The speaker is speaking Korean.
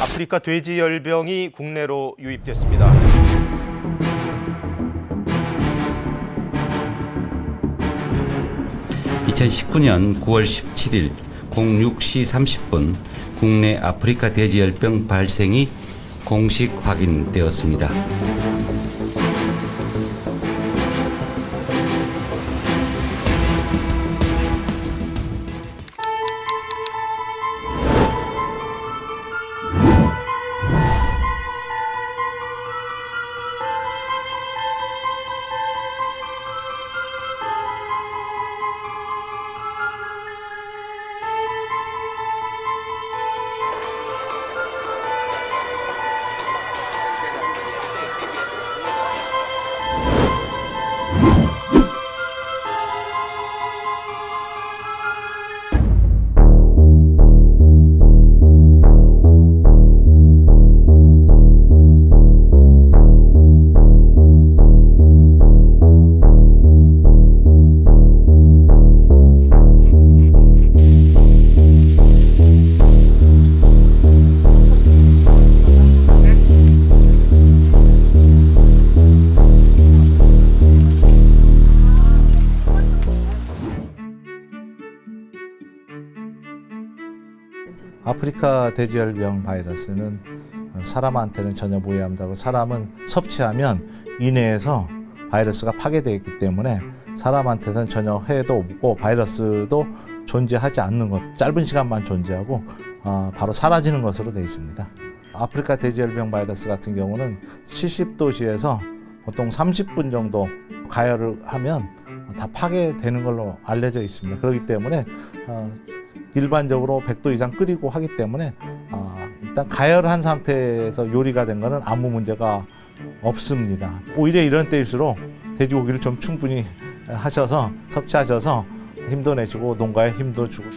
아프리카 돼지 열병이 국내로 유입됐습니다. (2019년 9월 17일) 06시 30분 국내 아프리카 돼지열병 발생이 공식 확인되었습니다. 아프리카 돼지열병 바이러스는 사람한테는 전혀 무해합니다. 사람은 섭취하면 이내에서 바이러스가 파괴되어 있기 때문에 사람한테는 전혀 해도 없고 바이러스도 존재하지 않는 것, 짧은 시간만 존재하고 아, 바로 사라지는 것으로 되어 있습니다. 아프리카 돼지열병 바이러스 같은 경우는 70도시에서 보통 30분 정도 가열을 하면 다 파괴되는 걸로 알려져 있습니다. 그렇기 때문에 어, 일반적으로 100도 이상 끓이고 하기 때문에 아, 일단 가열한 상태에서 요리가 된 거는 아무 문제가 없습니다. 오히려 이런 때일수록 돼지고기를 좀 충분히 하셔서 섭취하셔서 힘도 내시고 농가에 힘도 주고